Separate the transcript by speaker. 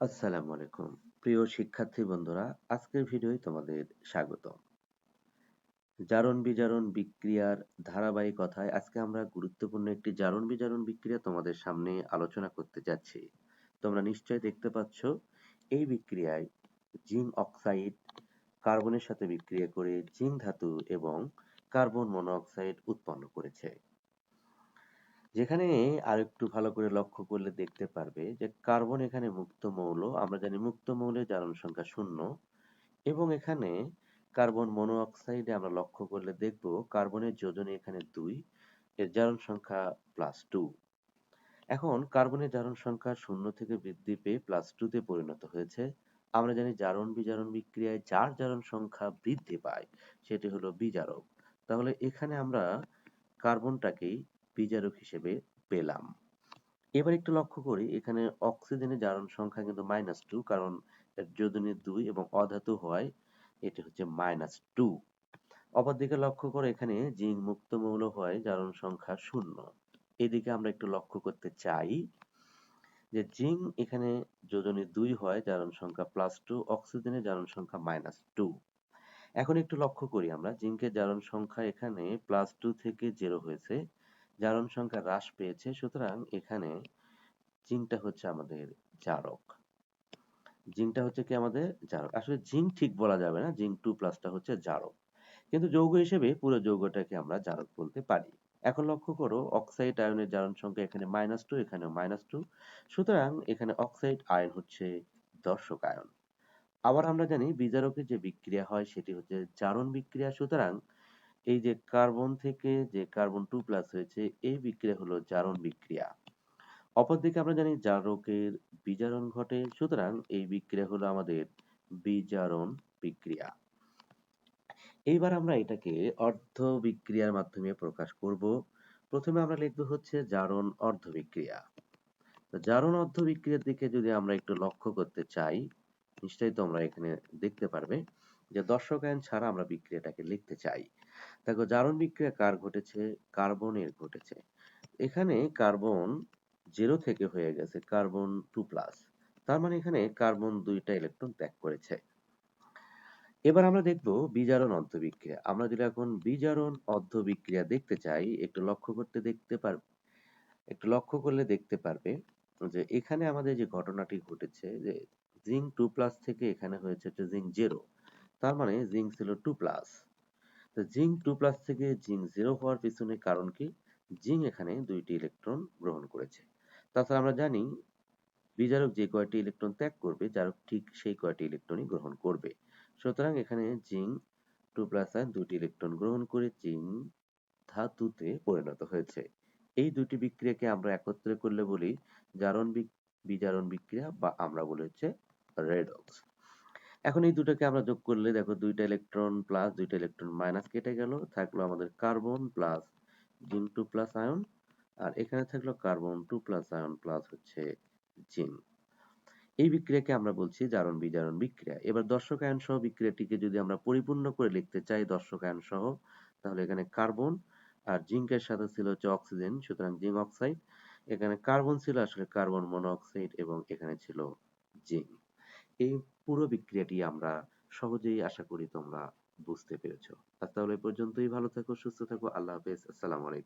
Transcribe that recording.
Speaker 1: আসসালামু আলাইকুম। প্রিয় শিক্ষার্থী বন্ধুরা, আজকের ভিডিওয় তোমাদের স্বাগত জারণ বিজারণ বিক্রিয়ার ধারাবাহিকতায় আজকে আমরা গুরুত্বপূর্ণ একটি জারণ বিজারণ বিক্রিয়া তোমাদের সামনে আলোচনা করতে যাচ্ছি। তোমরা নিশ্চয়ই দেখতে পাচ্ছ, এই বিক্রিয়ায় জিঙ্ক অক্সাইড, কার্বনের সাথে বিক্রিয়া করে জিঙ্ক ধাতু এবং কার্বন মনোঅক্সাইড উৎপন্ন করেছে। যেখানে আরেকটু ভালো করে লক্ষ্য করলে দেখতে পারবে যে কার্বন এখানে মুক্ত মৌল, আমরা জানি মুক্ত মৌলের জারণ সংখ্যা শূন্য এবং এখানে কার্বন মনোঅক্সাইডে আমরা লক্ষ্য করলে দেখব কার্বনের যোজনী এখানে দুই, এর জারণ সংখ্যা প্লাস টু এখন কার্বনের জারণ সংখ্যা শূন্য থেকে বৃদ্ধি পেয়ে প্লাস টুতে পরিণত হয়েছে। আমরা জানি জারণ বিজারণ বিক্রিয়ায় যার জারণ সংখ্যা বৃদ্ধি পায়, সেটি হলো বিজারক। তাহলে এখানে আমরা কার্বনটাকেই বিজারক হিসেবে পেলাম। এবার একটু লক্ষ্য করি, এখানে অক্সিজেনের জারণ সংখ্যা কিন্তু মাইনাস টু কারণ যোজনী দুই এবং অধাতু হয় এটি হচ্ছে মাইনাস টু অপরদিকে লক্ষ্য করে এখানে জিঙ্ক মুক্ত মৌল হয় জারণ সংখ্যা শূন্য। এদিকে আমরা একটু লক্ষ্য করতে চাই যে জিঙ্ক এখানে যোজনী দুই হয় জারণ সংখ্যা প্লাস টু অক্সিজেনের জারণ সংখ্যা মাইনাস টু এখন একটু লক্ষ্য করি আমরা, জিঙ্কের জারণ সংখ্যা এখানে প্লাস টু থেকে জিরো হয়েছে। জারণ সংখ্যা হ্রাস পেয়েছে, সুতরাং এখানে জিঙ্কটা হচ্ছে আমাদের জারক। জিঙ্কটা হচ্ছে কি আমাদের জারক? আসলে জিঙ্ক ঠিক বলা যাবে না জিঙ্ক টু প্লাসটা হচ্ছে জারক। কিন্তু যৌগ হিসেবে পুরো যৌগটাকে আমরা জারক বলতে পারি। এখন লক্ষ্য করো অক্সাইড আয়নের জারণ সংখ্যা এখানে মাইনাস টু এখানেও মাইনাস টু সুতরাং এখানে অক্সাইড আয়ন হচ্ছে দর্শক আয়ন আবার আমরা জানি বিজারকের যে বিক্রিয়া হয়, সেটি হচ্ছে জারণ বিক্রিয়া, সুতরাং এই যে কার্বন থেকে যে কার্বন টু প্লাস হয়েছে, এই বিক্রিয়া হলো জারণ বিক্রিয়া। অপরদিকে আমরা জানি জারকের বিজারণ ঘটে, সুতরাং এই বিক্রিয়া হলো আমাদের বিজারণ বিক্রিয়া। এইবার আমরা এটাকে অর্ধ বিক্রিয়ার মাধ্যমে প্রকাশ করব। প্রথমে আমরা লিখব হচ্ছে জারণ অর্ধ বিক্রিয়া। জারণ অর্ধ বিক্রিয়ার দিকে যদি আমরা একটু লক্ষ্য করতে চাই, নিশ্চয়ই তোমরা এখানে দেখতে পারবে। যে দর্শক দর্শকায়ন ছাড়া আমরা বিক্রিয়াটাকে লিখতে চাই। দেখো, জারণ বিক্রিয়া কার ঘটেছে? কার্বনের ঘটেছে। এখানে কার্বন জিরো থেকে হয়ে গেছে, কার্বন টু প্লাস তার মানে এখানে কার্বন দুইটা ইলেকট্রন ত্যাগ করেছে। এবার আমরা দেখব বিজারণ অর্ধবিক্রিয়া। আমরা যদি এখন বিজারণ অর্ধবিক্রিয়া দেখতে চাই, একটু লক্ষ্য করতে দেখতে পার, একটু লক্ষ্য করলে দেখতে পারবে যে এখানে আমাদের যে ঘটনাটি ঘটেছে, যে জিঙ্ক টু প্লাস থেকে এখানে হয়েছে জিঙ্ক জিরো তার মানে জিঙ্ক ছিল টু প্লাস তো জিঙ্ক টু প্লাস থেকে জিঙ্ক জিরো হওয়ার পিছনে কারণ কি? জিঙ্ক এখানে দুইটি ইলেকট্রন গ্রহণ করেছে। তাছাড়া আমরা জানি বিজারক যে কয়টি ইলেকট্রন ত্যাগ করবে জারক ঠিক সেই কয়টি ইলেকট্রনই গ্রহণ করবে। সুতরাং এখানে জিঙ্ক টু প্লাস আয়ন দুটি ইলেকট্রন গ্রহণ করে জিঙ্ক ধাতুতে পরিণত হয়েছে। এই দুটি বিক্রিয়াকে আমরা একত্রে করলে বলি জারণ বিজারণ বিক্রিয়া বা আমরা বলি হচ্ছে রেডক্স এখন এই দুটোকে আমরা যোগ করলে দেখো দুইটা ইলেকট্রন প্লাস দুইটা ইলেকট্রন মাইনাস কেটে গেল, থাকল আমাদের carbon plus zinc two plus ion আর এখানে থাকল carbon two plus ion plus হচ্ছে জিঙ্ক এই বিক্রিয়াকে আমরা বলছি জারণ বিজারণ বিক্রিয়া। এবার দর্শক আয়ন সহ বিক্রিয়াটিকে যদি আমরা পরিপূর্ণ করে লিখতে চাই দর্শক আয়ন সহ, তাহলে এখানে কার্বন আর জিঙ্কের সাথে ছিল হচ্ছে অক্সিজেন সুতরাং জিঙ্ক অক্সাইড এখানে কার্বন ছিল আসলে কার্বন মনোঅক্সাইড এবং এখানে ছিল জিঙ্ক এই পুরো বিক্রিয়াটি আমরা সহজেই আশা করি তোমরা বুঝতে পেরেছ। আজ তাহলে পর্যন্তই। ভালো থাকো, সুস্থ থাকো। আল্লাহ হাফেজ। আসসালামু আলাইকুম।